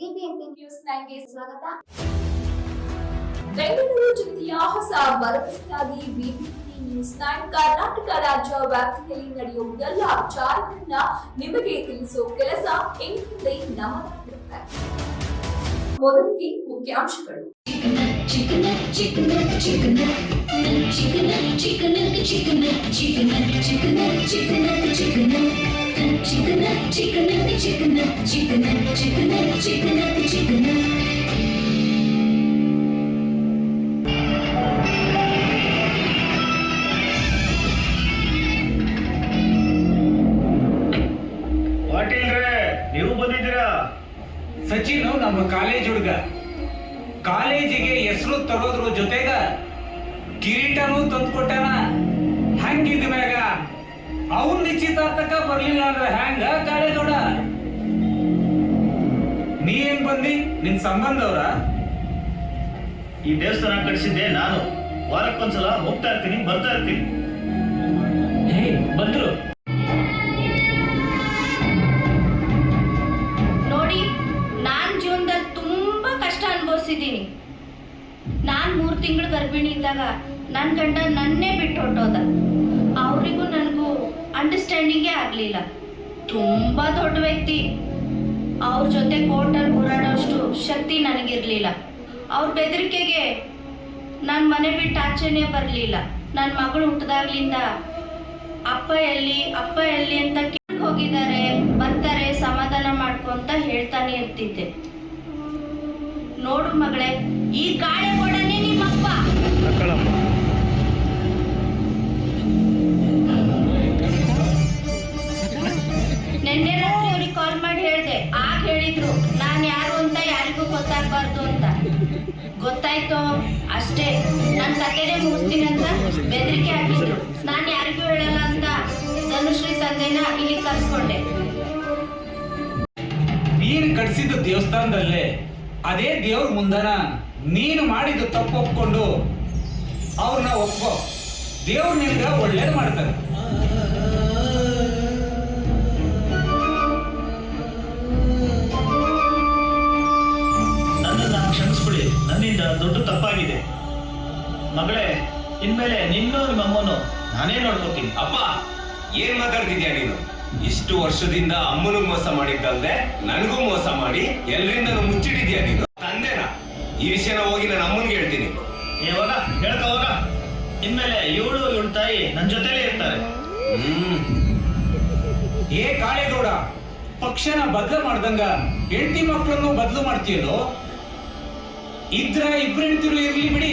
BBMP news ನೈನ್ಗೆ ಸ್ವಾಗತ ಬೆಂಗಳೂರು ಜಿಲ್ಲೆಯ ಹೊಸ ಭರವಸೆಯಾಗಿ ಬಿಬಿಎಂಪಿ ನ್ಯೂಸ್ ನೈನ್ ಕರ್ನಾಟಕ ರಾಜ್ಯ ವ್ಯಾಪ್ತಿಯಲ್ಲಿ ನಡೆಯುವ ಎಲ್ಲ ವಿಚಾರಗಳನ್ನ ನಿಮಗೆ ತಿಳಿಸುವ ಕೆಲಸ ಇನ್ಮುಂದೆ ನಮ್ಮದಾಗಿರುತ್ತೆ ಮೊದಲಿಗೆ ಮುಖ್ಯಾಂಶಗಳು chicken, chicken, chicken, chicken, chicken, chicken, chicken, chicken, chicken, chicken, chicken, chicken, chicken, chicken, chicken, chicken, chicken. Sachin ನಮ್ಮ ಕಾಲೇಜ್ ಹುಡುಗ ಕಾಲೇಜಿಗೆ ಹೆಸರು ತರೋದ್ರ ಜೊತೆಗ ಕಿರೀಟನೂ ತಂದ್ಕೊಟ್ಟಾನ ಹಂಗಿದ ಮ್ಯಾಗ ಅವನ್ ನಿಶ್ಚಿತಾರ್ಥಕ ಬರ್ಲಿಲ್ಲ ಅಂದ್ರೆ ಹ್ಯಾಂಗ? ಕಾಳೇಗೌಡ. ನೀ ಏನ್ ಬಂದಿ? ನಿನ್ ಸಂಬಂಧ ಅವ್ರ ಈ ದೇವಸ್ಥಾನ ಕಟ್ಸಿದ್ದೆ ನಾನು. ವಾರಕ್ಕೊಂದ್ಸಲ ಹೋಗ್ತಾ ಇರ್ತೀನಿ ಬರ್ತಾ ಇರ್ತೀನಿ. ಬಂದ್ರು. ನೋಡಿ ನಾನ್ ಜೀವನದಲ್ಲಿ ತುಂಬಾ ಕಷ್ಟ ಅನುಭವಿಸಿದ್ದೀನಿ. ನಾನ್ ಮೂರ್ ತಿಂಗಳು ಗರ್ಭಿಣಿ ಇದ್ದಾಗ ನನ್ನ ಗಂಡ ನನ್ನೇ ಬಿಟ್ಟು ಹೊಟ್ಟೋದ ಅವರಿಗೂ ನನಗೂ ಅಂಡರ್ಸ್ಟ್ಯಾಂಡಿಂಗೇ ಆಗಲಿಲ್ಲ. ತುಂಬ ದೊಡ್ಡ ವ್ಯಕ್ತಿ. ಅವ್ರ ಜೊತೆ ಕೋರ್ಟಲ್ಲಿ ಹೋರಾಡೋಷ್ಟು ಶಕ್ತಿ ನನಗಿರಲಿಲ್ಲ. ಅವ್ರ ಬೆದರಿಕೆಗೆ ನಾನು ಮನೆ ಬಿಟ್ಟು ಆಚೆನೇ ಬರಲಿಲ್ಲ. ನನ್ನ ಮಗಳು ಹುಟ್ಟಿದಾಗ್ಲಿಂದ ಅಪ್ಪ ಎಲ್ಲಿ ಅಪ್ಪ ಎಲ್ಲಿ ಅಂತ ಕೇಳಿ ಹೋಗಿದ್ದಾರೆ, ಬರ್ತಾರೆ, ಸಮಾಧಾನ ಮಾಡ್ಕೊ ಅಂತ ಹೇಳ್ತಾನೆ ಇರ್ತಿದ್ದೆ. ನೋಡು ಮಗಳೇ, ಈ ಗಾಳಿ ಕೊಡನೆ ನಿಮ್ಮಪ್ಪ. ನಾನು ಯಾರು ಅಂತ ಯಾರಿಗೂ ಗೊತ್ತಾಗಬಾರ್ದು ಅಂತ. ಗೊತ್ತಾಯ್ತು ಅಷ್ಟೇ. ನನ್ನ ಕತೆನೇ ಮುಗಿಸ್ತೀನಿ ಅಂತ ಬೆದರಿಕೆ ಹಾಕಿದ್ರು. ನಾನು ಯಾರಿಗೂ ಹೇಳಲ್ಲ ಅಂತ ಧನುಶ್ರೀ ತಂದೆನ ಇಲ್ಲಿ ಕರ್ಸ್ಕೊಂಡೆ. ನೀನು ಕಟ್ಸಿದ್ದು ದೇವಸ್ಥಾನದಲ್ಲೇ, ಅದೇ ದೇವ್ರ ಮುಂದನ ನೀನು ಮಾಡಿದ್ದು ತಪ್ಪು ಒಪ್ಕೊಂಡು ಅವ್ರನ್ನ ಒಪ್ಕೋ. ದೇವ್ರ ನಿನ್ಗ ಒಳ್ಳೇದು ಮಾಡ್ತಾರೆ. ಮಗಳೇ ಇನ್ಮೇಲೆ ನಿನ್ನೂ ನಿಮ್ಮ ಅಮ್ಮನು ನಾನೇ ನೋಡ್ಕೋತೀನಿ. ಅಪ್ಪ! ಏನ್ ಮಾತಾಡ್ತಿದ್ಯಾ ನೀನು? ಇಷ್ಟು ವರ್ಷದಿಂದ ಅಮ್ಮನಿಗೆ ಮೋಸ ಮಾಡಿದ್ದಲ್ದೆ ನನಗೂ ಮೋಸ ಮಾಡಿ ಎಲ್ರಿಂದನೂ ಮುಚ್ಚಿಟ್ಟಿದ್ಯಾ ನೀನು? ತಂದೆನಾ? ಈ ವಿಷಯನ ಹೋಗಿ ನಾನು ಅಮ್ಮನಿಗೆ ಹೇಳ್ತೀನಿ. ಯಾವಾಗ ಹೇಳ್ಕೋವಾಗ ಇನ್ಮೇಲೆ ಇವಳು ಇವಳ ತಾಯಿ ನನ್ನ ಜೊತೆಲೇ ಇರ್ತಾರೆ. ಹ್ಮ್. ಏ ಕಾಳೇಗೌಡ ಪಕ್ಷನ ಬದಲು ಮಾಡ್ದಂಗ ಹೆಂಡತಿ ಮಕ್ಕಳನ್ನು ಬದಲು ಮಾಡ್ತೀಯಲ್ಲೋ? ಇದ್ರ ಇಬ್ರು ಹೆಂಡತಿರು ಇರ್ಲಿ ಬಿಡಿ.